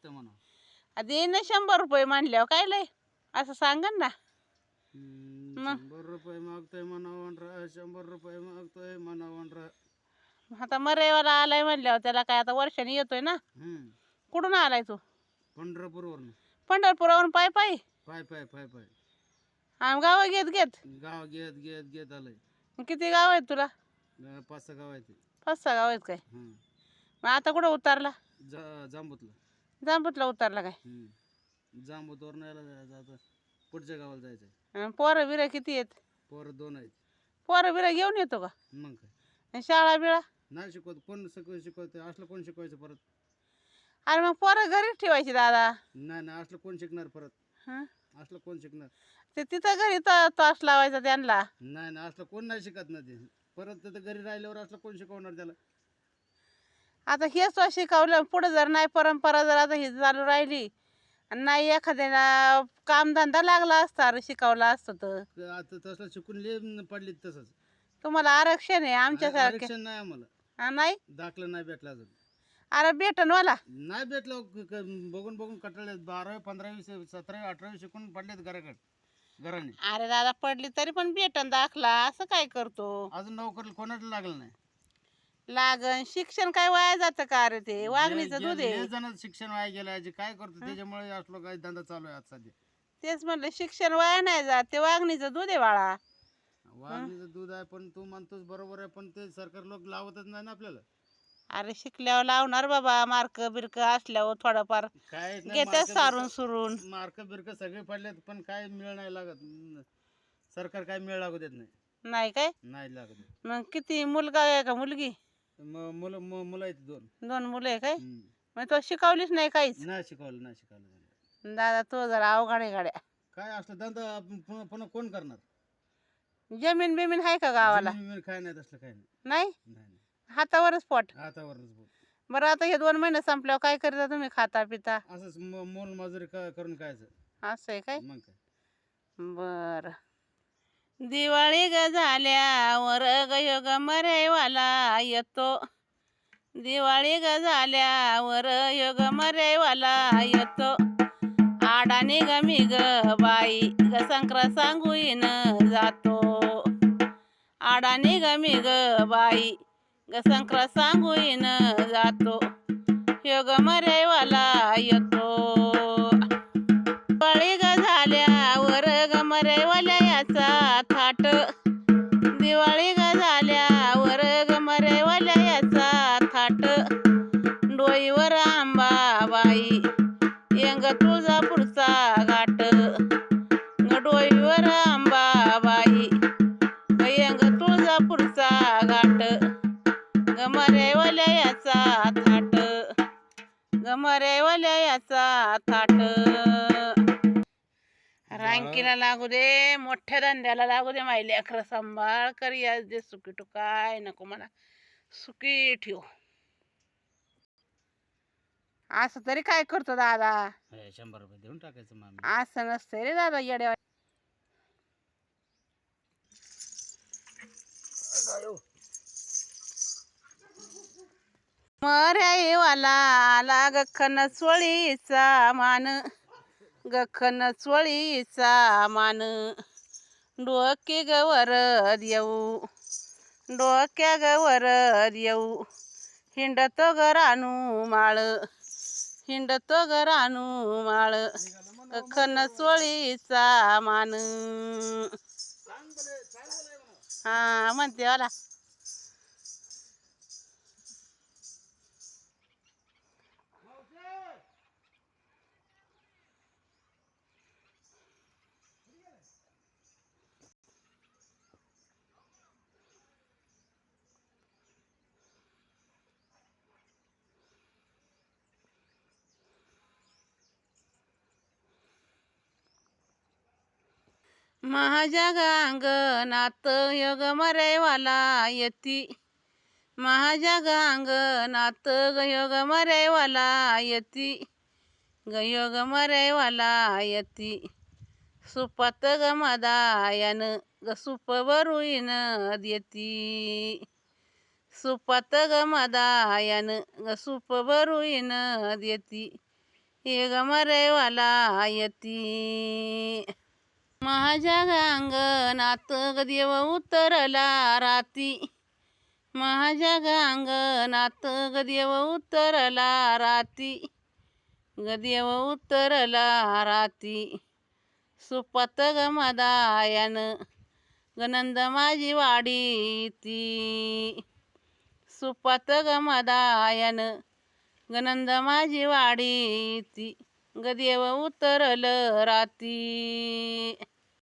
मागतोय म्हणा दे ना शंभर रुपये म्हणल्यावर काय लय? असं सांगा ना. हम्म, मग? शंभर रुपये मागतोय म्हणा शंभर रुपये मागतोय म्हणा आता मरेवाला आलाय म्हणल्यावर त्याला काय आता वर्षाने येतोय ना? हम्म. कुठून आलाय तू? पंढरपूरवरून. पंढरपुरावरून पाय पाय. पाय पाय पाय पाय. आम गाव घेत घेत. गाव घेत घेत घेत आलंय. किती गाव आहेत तुला? अं, पाच सहा गाव आहे ते पाच सहा गाव आहेत काय? हं. मग आता कुठं उतारला? जा जांबूतला जांबूतला उतारला काय? हम्म. जांबूतवरून यायला जायचं आता पुढच्या गावाला जायचं आहे अन पोरं बिरं किती आहेत? पोरं दोन आहेत. पोरं बिरं घेऊन येतो का? मग काय? अन शाळा बिळा? नाही शिकवत कोण शिकव शिकवते असलं कोण शिकवायचं परत? अरे मग पोरं घरीच ठेवायची दादा. नाही नाही असलं कोण शिकणार परत? हं? असलं कोण शिकणार? ते तिथं घरी त- तास लावायचा त्यांना. नाही नाही असलं कोण नाही शिकत ना ते. परत तिथं घरी राहिल्यावर असलं कोण शिकवणार त्याला? आता हेच शिकवलं पुढे जर नाही परंपरा जर आता ही चालू राहिली आणि नाही एखाद्याला कामधंदा लागला असता अरे शिकवला असतं तर. आता तसलं शिकून ले पडली तसंच. तुम्हाला आरक्षण आहे आमच्यासारखे. आरक्षण नाही आम्हाला. हा, नाही? दाखलं नाही भेटला अजून. अरे भेटन वाला. नाही भेटलं क- क- बघून बघून कटाळले बारावी पंधरावी सतरावी अठरावी शिकून पडलेत घराकडे घराने. अरे दादा पडली तरी पण भेटन दाखला. असं काय करतो? अजून नोकरी कोणाला लागलं नाही? लागन शिक्षण काय वाया जातं का अरे ते? वागणीचं जे- दूध जे- आहे. लय जणांचं शिक्षण वाया गेलं आहे, जे काय करतो त्याच्यामुळे असलो काही धंदा चालू आहे आज सध्या. तेच म्हणलं शिक्षण वाया नाही जात. ते वागणीचं दूध आहे बाळा. वाघीचं दूध आहे पण तू म्हणतोस बरोबर आहे पण ते सरकार लोक लावतच नाही ना आपल्याला. अरे शिकल्यावर लावणार बाबा मार्क बिरक असल्यावर थोडंफार काय घेते सारून सुरून. मार्क बिर्क सगळे पडलेत पण काय मिळ नाही लागत. न- सरकार काय मिळ लागू देत नाही. नाही काय? नाही लागत. मग किती मुलगा आहे का मुलगी? म- मुलं म- मुलं आहेत दोन. दोन मुलं आहे काय? हम्म. मग तो शिकवलीच नाही काहीच? नाही शिकवलं नाही शिकवलं त्यांना. दादा तो जरा अवघड आहे गाड्या. काय असलं धंदा आपण पुन्हा पुन्हा कोण करणार? जमीन बिमीन आहे का गावाला? जमीन बिमीन काय नाही तसलं काय नाही. नाही? नाही नाही. हातावरच पोट. हातावरच बोल बरं आता हे दोन महिने संपल्यावर काय करता तुम्ही खाता पिता असंच मोल मजुरी करून खायचं. असं आहे काय? मग काय? बर. दिवाळी ग झाल्यावर ग मरेवाला येतो. दिवाळी ग झाल्यावर योग मरेवाला येतो. आडाने ग मी ग बाई ग संक्रा सांगून जातो. आडाने ग मी ग बाई ग संक्रा सांगून जातो. योग मरेवाला येतो. दिवाळी ग रांकीला लागू दे मोठ्या धंद्याला लागू दे माहिले अकरा सांभाळ कर याच दे सुकी टू काय नको मला. सुकी ठेव. असं तरी काय करतो दादा? हे, शंभर रुपये देऊन टाकायचं मामी. असं नसतं रे दादा येड्या मर्यावाला आला गखन चोळीचा मान. गखन चोळीचा मान. डोके गवर येऊ डोक्या गवर येऊ हिंडतो गरानू माळ हिंडतो गरानू माळ. गखन चोळीचा मान. हा म्हणते मला महाजग अंगणात योग मरेवाला यती. महाजग अंगणात ग योग मरेवाला यती. ग योग मरेवाला यती. सुपात ग मदायन ग सुप बरुईन देती. सुपात ग मदायन ग सुप बरुईन देती. ये ग मरेवाला यती. माझ्या अंगणात देव उतरला राती माझ्या अंगणात ग देव उतरला राती गदेव उतरला राती सुपत ग मदायन गनंद माझी वाडी ती सुपात ग मदायान गनंद माझी वाडी ती गदेव उतरल राती